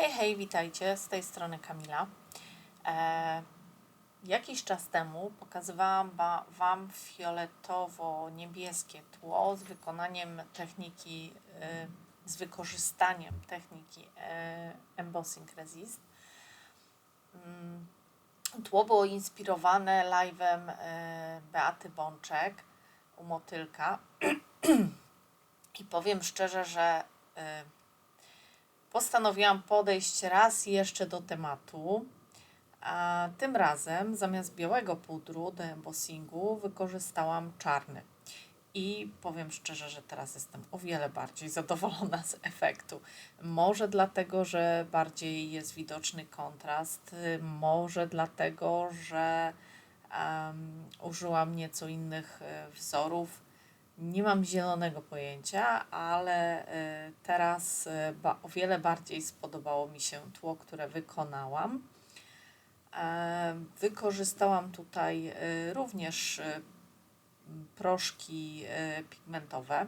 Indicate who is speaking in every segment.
Speaker 1: Hej, hej, witajcie, z tej strony Kamila. E, jakiś czas temu pokazywałam ba, Wam fioletowo-niebieskie tło z wykonaniem techniki, e, z wykorzystaniem techniki e, Embossing Resist. Mm, Tło było inspirowane live'em e, Beaty Bączek u Motylka i powiem szczerze, że e, postanowiłam podejść raz jeszcze do tematu. A tym razem zamiast białego pudru do embossingu wykorzystałam czarny. I powiem szczerze, że teraz jestem o wiele bardziej zadowolona z efektu. Może dlatego, że bardziej jest widoczny kontrast, może dlatego, że um, użyłam nieco innych y, wzorów. Nie mam zielonego pojęcia, ale y, teraz y, o wiele bardziej spodobało mi się tło, które wykonałam. E, Wykorzystałam tutaj y, również proszki pigmentowe.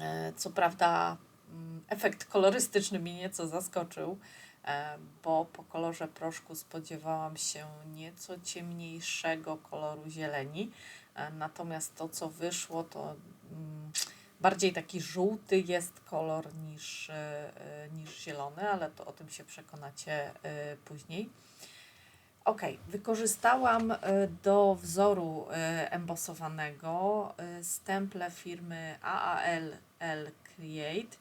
Speaker 1: E, Co prawda, mm, efekt kolorystyczny mnie nieco zaskoczył, e, bo po kolorze proszku spodziewałam się nieco ciemniejszego koloru zieleni. E, Natomiast to, co wyszło, to mm, bardziej taki żółty jest kolor niż, e, e, niż zielony, ale to o tym się przekonacie później. Ok, wykorzystałam do wzoru embosowanego stemple firmy AAL L Create.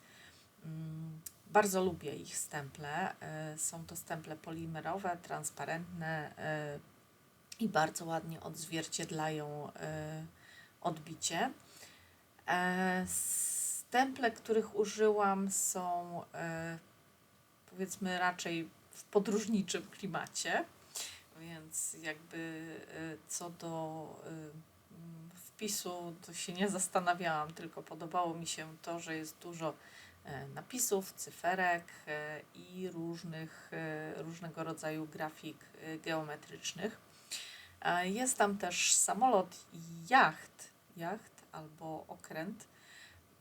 Speaker 1: Mm, Bardzo lubię ich stemple. Są to stemple polimerowe, transparentne i bardzo ładnie odzwierciedlają e, odbicie. E, Stemple, których użyłam, są e, powiedzmy raczej w podróżniczym klimacie, więc jakby co do mm, wpisu to się nie zastanawiałam, tylko podobało mi się to, że jest dużo napisów, cyferek i różnych, różnego rodzaju grafik geometrycznych. E, Jest tam też samolot i jacht, jacht albo okręt.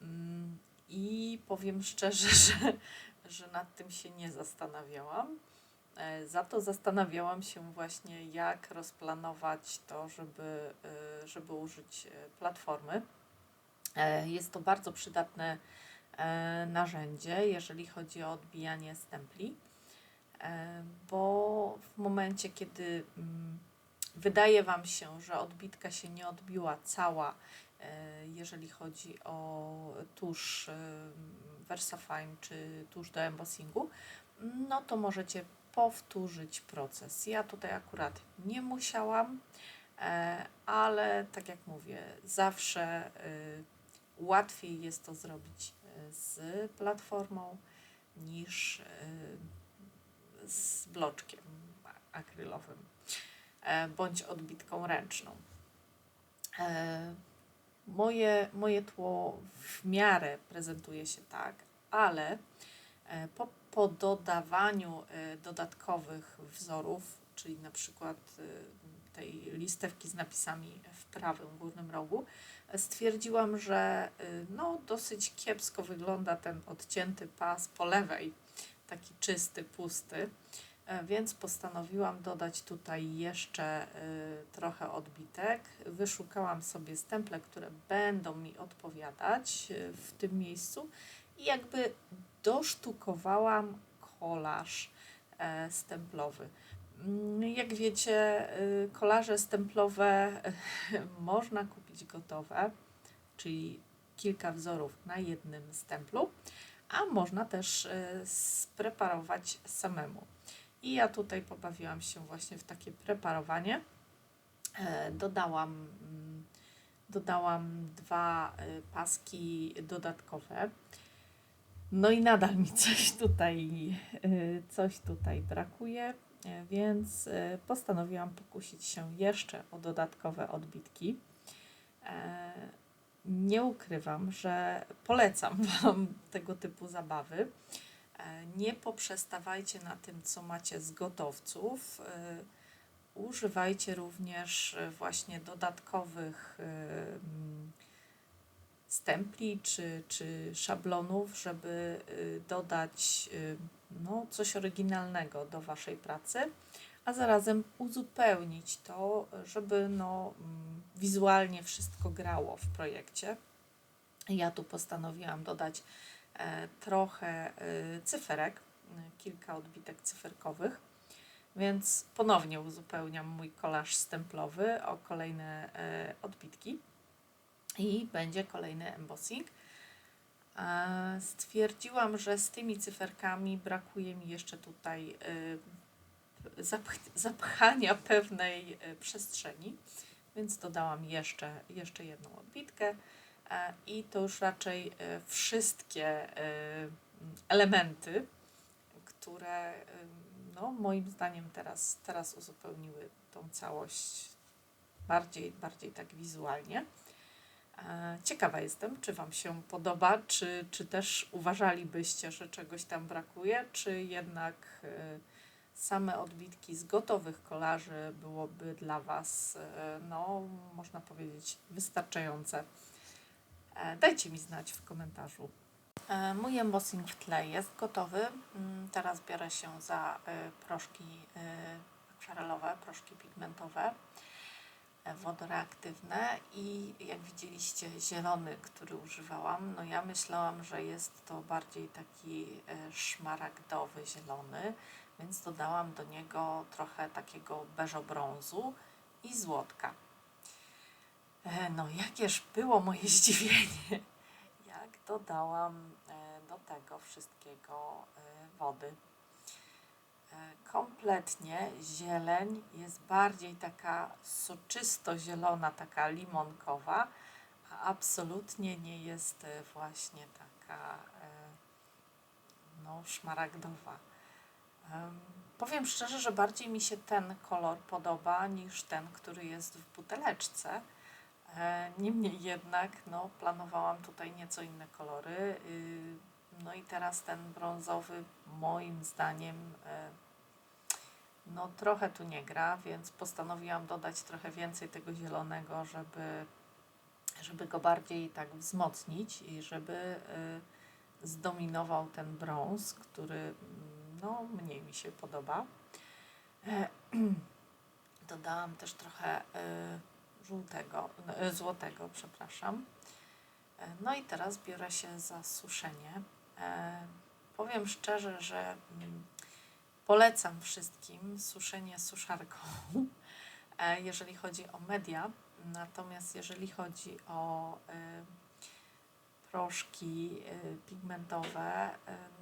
Speaker 1: Mm, I powiem szczerze, że, że nad tym się nie zastanawiałam. E, Za to zastanawiałam się właśnie, jak rozplanować to, żeby, e, żeby użyć platformy. Jest to bardzo przydatne narzędzie, jeżeli chodzi o odbijanie stempli, bo w momencie, kiedy mm, wydaje Wam się, że odbitka się nie odbiła cała, e, jeżeli chodzi o tusz e, VersaFine czy tusz do embossingu, no to możecie powtórzyć proces. Ja tutaj akurat nie musiałam, e, ale tak jak mówię, zawsze łatwiej jest to zrobić z platformą niż z bloczkiem akrylowym bądź odbitką ręczną. E, Moje, moje tło w miarę prezentuje się tak, ale e, po, po dodawaniu e, dodatkowych wzorów, czyli na przykład e, tej listewki z napisami w prawym górnym rogu, e, stwierdziłam, że e, no, dosyć kiepsko wygląda ten odcięty pas po lewej, taki czysty, pusty. E, Więc postanowiłam dodać tutaj jeszcze y, trochę odbitek. Wyszukałam sobie stemple, które będą mi odpowiadać y, w tym miejscu i jakby dosztukowałam kolaż e, stemplowy. Mm, Jak wiecie, y, kolaże stemplowe można kupić gotowe, czyli kilka wzorów na jednym stemplu, a można też y, spreparować samemu. I ja tutaj pobawiłam się właśnie w takie preparowanie. E, Dodałam, mm, dodałam dwa y, paski dodatkowe. No i nadal mi coś tutaj, y, coś tutaj brakuje, e, więc postanowiłam pokusić się jeszcze o dodatkowe odbitki. E, Nie ukrywam, że polecam Wam tego typu zabawy. E, Nie poprzestawajcie na tym, co macie z gotowców. E, Używajcie również e, właśnie dodatkowych mm, stempli czy, czy szablonów, żeby dodać no, coś oryginalnego do Waszej pracy, a zarazem uzupełnić to, żeby no, mm, wizualnie wszystko grało w projekcie. Ja tu postanowiłam dodać trochę e, cyferek, e, kilka odbitek cyferkowych, więc ponownie uzupełniam mój kolaż stemplowy o kolejne e, odbitki. I będzie kolejny embossing. E, Stwierdziłam, że z tymi cyferkami brakuje mi jeszcze tutaj e, zapch- zapchania pewnej e, przestrzeni, więc dodałam jeszcze, jeszcze jedną odbitkę. e, i to już raczej e, wszystkie e, elementy, które e, no, moim zdaniem teraz, teraz uzupełniły tą całość bardziej, bardziej tak wizualnie. E, Ciekawa jestem, czy Wam się podoba, czy, czy też uważalibyście, że czegoś tam brakuje, czy jednak e, same odbitki z gotowych kolaży byłoby dla Was, e, no, można powiedzieć, wystarczające. E, Dajcie mi znać w komentarzu. E, Mój embossing w tle jest gotowy. Mm, Teraz biorę się za e, proszki akwarelowe, proszki pigmentowe wodoreaktywne i jak widzieliście zielony, który używałam, no ja myślałam, że jest to bardziej taki szmaragdowy zielony, więc dodałam do niego trochę takiego beżobrązu i złotka. E, No jakież było moje zdziwienie, jak dodałam e, do tego wszystkiego e, wody. Kompletnie zieleń jest bardziej taka soczysto-zielona, taka limonkowa, a absolutnie nie jest właśnie taka no, szmaragdowa. Em, Powiem szczerze, że bardziej mi się ten kolor podoba niż ten, który jest w buteleczce. E, Niemniej jednak no, planowałam tutaj nieco inne kolory. y, No i teraz ten brązowy moim zdaniem e, no trochę tu nie gra, więc postanowiłam dodać trochę więcej tego zielonego, żeby, żeby go bardziej tak wzmocnić i żeby y, zdominował ten brąz, który mm, no mniej mi się podoba. E, Dodałam też trochę y, żółtego, y, złotego, przepraszam. E, No i teraz biorę się za suszenie. E, Powiem szczerze, że mm, polecam wszystkim suszenie suszarką, e, jeżeli chodzi o media. Natomiast jeżeli chodzi o proszki pigmentowe,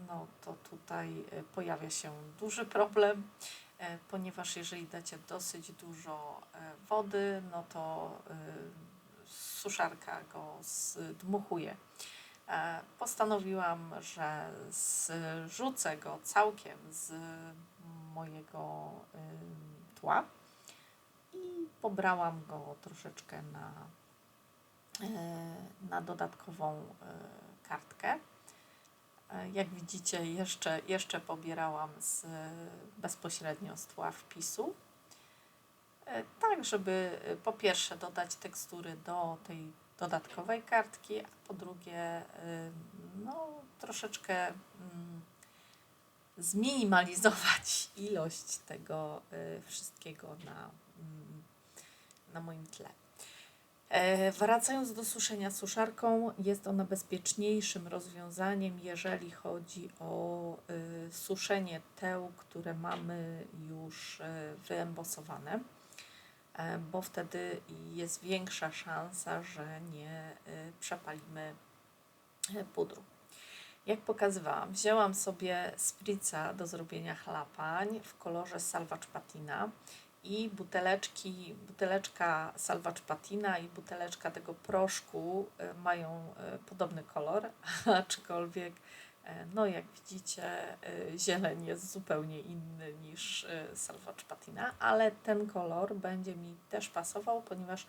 Speaker 1: no to tutaj pojawia się duży problem, e, ponieważ jeżeli dacie dosyć dużo e, wody, no to y, suszarka go zdmuchuje. E, Postanowiłam, że zrzucę go całkiem z mojego tła i pobrałam go troszeczkę na, e, na dodatkową e, kartkę. E, Jak widzicie, jeszcze, jeszcze pobierałam z, bezpośrednio z tła wpisu. E, Tak, żeby e, po pierwsze dodać tekstury do tej dodatkowej kartki, a po drugie no, troszeczkę mm, zminimalizować ilość tego wszystkiego na, mm, na moim tle. E, Wracając do suszenia suszarką, jest ona bezpieczniejszym rozwiązaniem, jeżeli chodzi o y, suszenie teł, które mamy już y, wyembosowane, e, bo wtedy jest większa szansa, że nie przepalimy e, pudru. Jak pokazywałam, wzięłam sobie spritza do zrobienia chlapań w kolorze Salvage Patina i buteleczki, buteleczka Salvage Patina i buteleczka tego proszku e, mają e, podobny kolor, aczkolwiek e, no jak widzicie zieleń jest zupełnie inny niż Salvage Patina, ale ten kolor będzie mi też pasował, ponieważ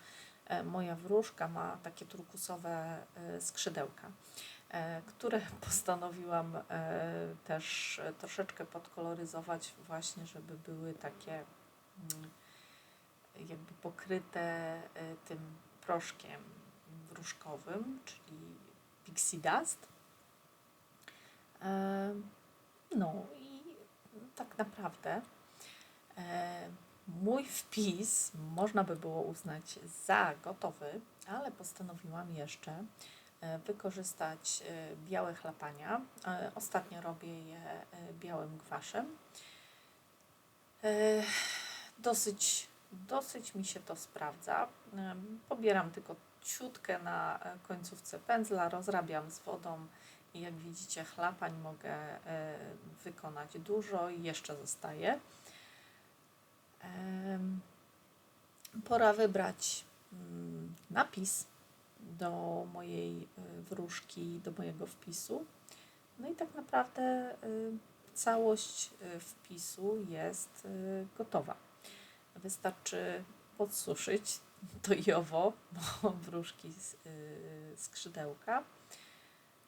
Speaker 1: moja wróżka ma takie turkusowe skrzydełka które postanowiłam też troszeczkę podkoloryzować właśnie, żeby były takie jakby pokryte e, tym proszkiem wróżkowym, czyli Pixie Dust. E, No i tak naprawdę e, mój wpis można by było uznać za gotowy, ale postanowiłam jeszcze e, wykorzystać białe chlapania. Ostatnio robię je białym gwaszem. E, Dosyć, dosyć mi się to sprawdza. Pobieram tylko ciutkę na e, końcówce pędzla, rozrabiam z wodą i jak widzicie chlapań mogę e, wykonać dużo i jeszcze zostaje. Pora wybrać mm, napis do mojej y, wróżki, do mojego wpisu. No i tak naprawdę całość wpisu jest gotowa. Wystarczy podsuszyć to i owo, bo wróżki z y, skrzydełka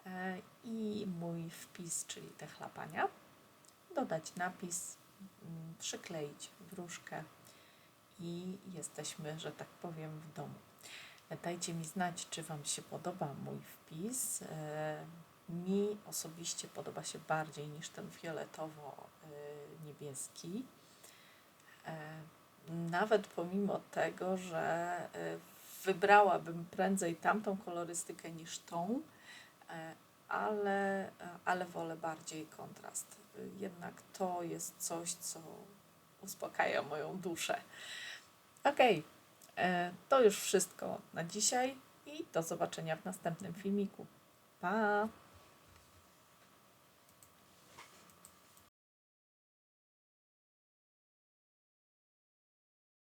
Speaker 1: e, i mój wpis, czyli te chlapania. Dodać napis, mm, przykleić wróżkę i jesteśmy, że tak powiem, w domu. Dajcie mi znać, czy Wam się podoba mój wpis. E, Mi osobiście podoba się bardziej niż ten fioletowo-niebieski. E, Nawet pomimo tego, że e, wybrałabym prędzej tamtą kolorystykę niż tą, e, ale, ale wolę bardziej kontrast. Jednak to jest coś, co uspokaja moją duszę. E, to już wszystko na dzisiaj i do zobaczenia w następnym filmiku. Pa!